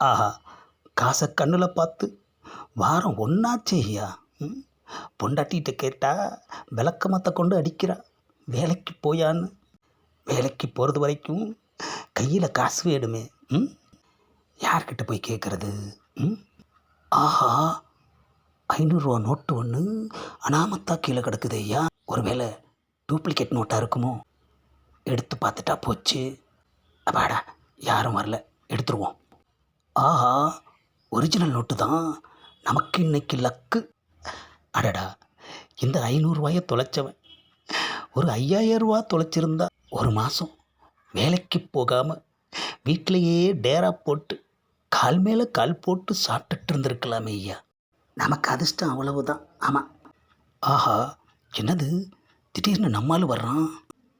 ஆஹா காசை கண்ணில் பார்த்து வாரம் ஒன்றாச்சே ஐயா. ம் பொண்டாட்டிகிட்ட கேட்டால் விளக்கமத்தை கொண்டு அடிக்கிறா. வேலைக்கு போயான்னு. வேலைக்கு போகிறது வரைக்கும் கையில் காசு வேணுமே. ம் யார்கிட்ட போய் கேட்குறது ம் ஆஹா ஐநூறுரூவா நோட்டு ஒன்று அனாமத்தா கீழே கிடக்குது ஐயா. ஒருவேளை டூப்ளிகேட் நோட்டாக இருக்குமோ? எடுத்து பார்த்துட்டா போச்சு. அப்பாடா யாரும் வரல. எடுத்துருவோம். ஆஹா ஒரிஜினல் நோட்டு தான். நமக்கு இன்னைக்கு லக்கு அடடா இந்த ஐநூறுரூவாயை தொலைச்சவன். ஒரு ஐயாயிரம் ரூபா தொலைச்சிருந்தா ஒரு மாதம் வேலைக்கு போகாமல் வீட்டிலையே டேரா போட்டு கால் மேலே கால் போட்டு சாப்பிட்டுட்டு இருந்திருக்கலாமே ஐயா. நமக்கு அதிர்ஷ்டம் அவ்வளவுதான். ஆமாம் ஆஹா என்னது? திடீர்னு நம்மால் வர்றான்.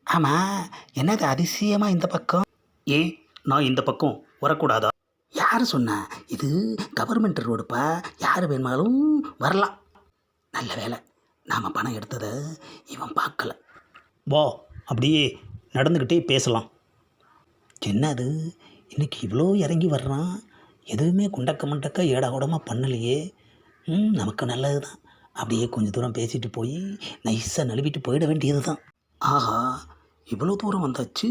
ஆமாம் என்னது அதிசயமாக இந்த பக்கம்? ஏ நான் இந்த பக்கம் வரக்கூடாதா? யார் சொன்னா? இது கவர்மெண்ட் ரோடுப்பா யார் வேணுமாலும் வரலாம். நல்ல வேலை. நாம் பணம் எடுத்ததை இவன் பார்க்கல. வா அப்படியே நடந்துக்கிட்டே பேசலாம். என்னது? இன்னைக்கு இவ்வளோ இறங்கி வர்றான். எதுவுமே குண்டக்க மண்டக்க ஏடா கூடமாக பண்ணலையே. ம் நமக்கு நல்லது தான் அப்படியே கொஞ்சம் தூரம் பேசிட்டு போய் நைஸாக நழுவிட்டு போயிட வேண்டியது தான் ஆஹா இவ்வளோ தூரம் வந்தாச்சு.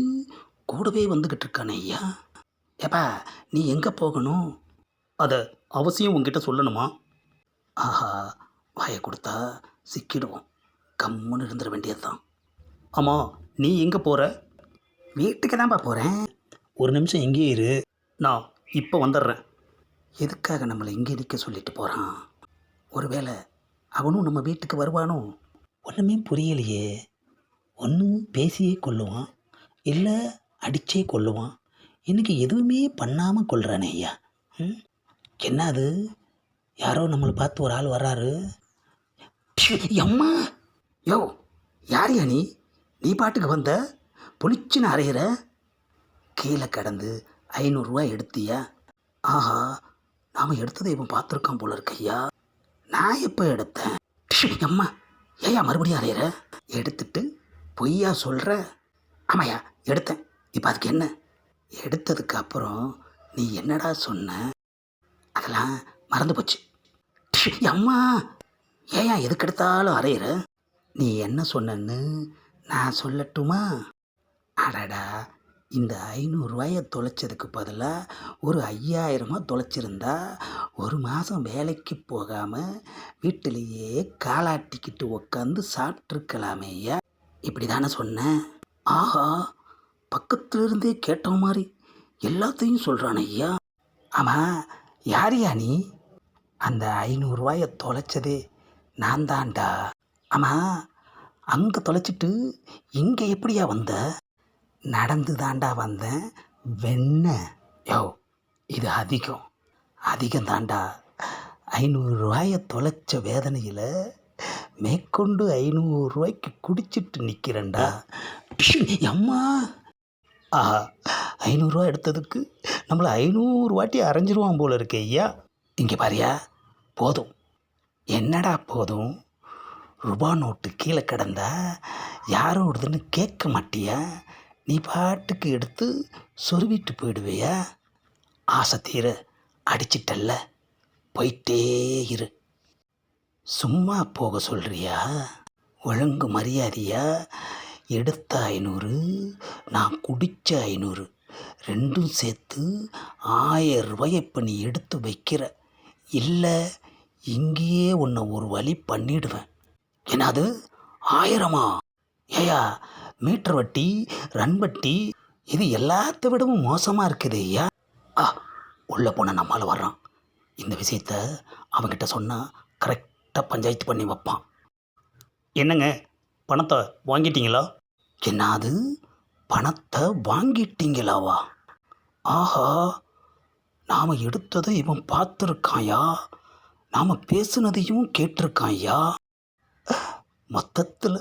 கூடவே வந்துக்கிட்டு இருக்கானே ஐயா. ஏப்பா நீ எங்கே போகணும்? அதை அவசியம் உங்ககிட்ட சொல்லணுமா? ஆஹா வாயை கொடுத்தா சிக்கிடுவோம். கம்முன்னு இருந்துட வேண்டியது தான் ஆமாம் நீ எங்கே போகிற வீட்டுக்கு தான்ப்பா போகிறேன் ஒரு நிமிஷம் எங்கேயே இரு. நான் இப்போ வந்துடுறேன். எதுக்காக நம்மளை இங்கே நிற்க சொல்லிட்டு போகிறான் ஒருவேளை அவனும் நம்ம வீட்டுக்கு வருவானோ? ஒன்றுமே புரியலையே. ஒன்று பேசியே கொல்லுவான் இல்லை அடித்தே கொல்லுவான் இன்றைக்கி எதுவுமே பண்ணாமல் கொள்றானே ஐயா. ம்? என்ன அது யாரோ நம்மளை பார்த்து ஒரு ஆள் வர்றாரு. அம்மா யோ யாரையா நீ? நீ பாட்டுக்கு வந்த? புளிச்சுன்னு அறையிற கீழே கடந்து ஐநூறுரூவா எடுத்தியா? ஆஹா நாம் எடுத்ததை இவன் பார்த்துருக்கான் போல இருக்கையா நான் எப்போ எடுத்தேன்? அம்மா ஏயா மறுபடியும் அறையிற எடுத்துட்டு பொய்யா சொல்கிற ஆமாயா எடுத்தேன். இப்போ அதுக்கு என்ன? எடுத்ததுக்கு அப்புறம் நீ என்னடா சொன்ன? அதெல்லாம் மறந்து போச்சு. அம்மா! ஏன் எதுக்கு எடுத்தாலும் அறையிற? நீ என்ன சொன்னன்னு நான் சொல்லட்டுமா? அடடா இந்த ஐநூறுரூவாயை தொலைச்சதுக்கு பதிலாக ஒரு ஐயாயிரமாக தொலைச்சிருந்தா ஒரு மாதம் வேலைக்கு போகாமல் வீட்டிலேயே காலாட்டிக்கிட்டு உக்காந்து சாப்பிட்ருக்கலாமே ஐயா இப்படி தானே சொன்னேன் ஆஹா பக்கத்திலிருந்தே கேட்ட மாதிரி எல்லாத்தையும் சொல்கிறான் ஐயா. ஆமாம் யாரியா நீ? அந்த ஐநூறுரூவாயை தொலைச்சதே நான் தான்டா ஆமாம் அங்கே தொலைச்சிட்டு இங்கே எப்படியா வந்த? நடந்து தாண்டா வந்தேன் வெண்ண. யோ இது அதிகம். அதிகம் தாண்டா ஐநூறுரூவாயை தொலைச்ச வேதனையில் மேற்கொண்டு ஐநூறுரூவாய்க்கு குடிச்சிட்டு நிற்கிறேன்டா அம்மா! ஆஹா ஐநூறுரூவா எடுத்ததுக்கு நம்மளை ஐநூறு வாட்டி அரைஞ்சிருவான் போல இருக்கு ஐயா. இங்கே பாரியா போதும். என்னடா போதும்? ரூபா நோட்டு கீழே கிடந்தா யாரோடதுன்னு கேட்க மாட்டியா? நீ பாட்டுக்கு எடுத்து சொருவிட்டு போயிடுவியா? ஆசை தீர அடிச்சிட்டல்ல. போயிட்டே இரு. சும்மா போக சொல்கிறியா ஒழுங்கு மரியாதையா? எடுத்த ஐநூறு நான் குடித்த ஐநூறு. ரெண்டும் சேர்த்து ஆயிரம் ரூபாய் இப்போ நீ எடுத்து வைக்கிற. இல்லை இங்கேயே உன்னை ஒரு வழி பண்ணிடுவேன். என்னது? ஆயிரமா? ஏயா மீட்டர் வட்டி ரன் வட்டி இது எல்லாத்த விடவும் மோசமாக இருக்குது ஐயா. ஆ உள்ளே போன நம்மால் வர்றான். இந்த விஷயத்த அவங்கிட்ட சொன்னால் கரெக்டாக பஞ்சாயத்து பண்ணி வைப்பான். என்னங்க? பணத்தை வாங்கிட்டீங்களா? என்னது? பணத்தை வாங்கிட்டீங்களாவா? ஆஹா நாம் எடுத்ததை இவன் பார்த்துருக்காயா? நாம் பேசுனதையும் கேட்டிருக்காயா? மொத்தத்தில்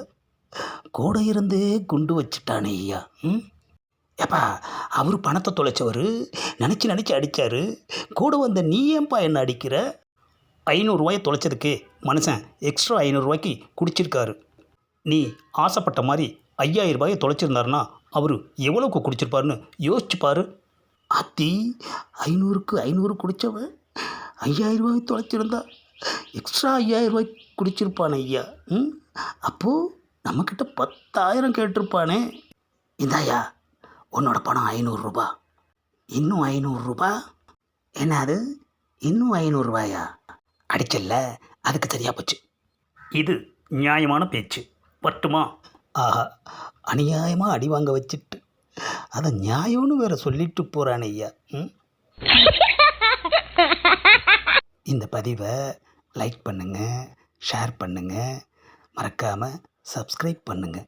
கூட இருந்தே குண்டு வச்சுட்டானே ஐயா ம்? ஏப்பா அவர் பணத்தை தொலைச்சவர் நினச்சி நினச்சி அடித்தார் கூட வந்த நீ ஏன்பா என்ன அடிக்கிற? ஐநூறுரூவாயை தொலைச்சதுக்கு மனுஷன் எக்ஸ்ட்ரா ஐநூறுரூவாய்க்கு குடிச்சிருக்காரு. நீ ஆசைப்பட்ட மாதிரி ஐயாயிரம் ரூபாயை தொலைச்சிருந்தாருன்னா அவர் எவ்வளோக்கு குடிச்சிருப்பாருன்னு யோசிச்சு பாரு. ஆத்தி ஐநூறுக்கு ஐநூறு குடித்தவன் ஐயாயிரம் ரூபாய் தொலைச்சிருந்தா எக்ஸ்ட்ரா ஐயாயிரம் ரூபாய் குடிச்சிருப்பானே ஐயா. ம்? அப்போது நம்மக்கிட்ட பத்தாயிரம் கேட்டிருப்பானே. இந்தாயா உன்னோட பணம் ஐநூறுரூபா இன்னும் ஐநூறுரூபா என்ன அது இன்னும் ஐநூறுரூவாயா அடிச்சல்ல அதுக்கு சரியா போச்சு. இது நியாயமான பேச்சு. பட்டுமா? ஆஹா அநியாயமாக அடி வாங்க வச்சுட்டு. அதை நியாயம்னு வேற சொல்லிட்டு போகிறான் ஐயா ம்? இந்த பதிவை லைக் பண்ணுங்கள் ஷேர் பண்ணுங்கள் மறக்காமல் சப்ஸ்கிரைப் பண்ணுங்கள்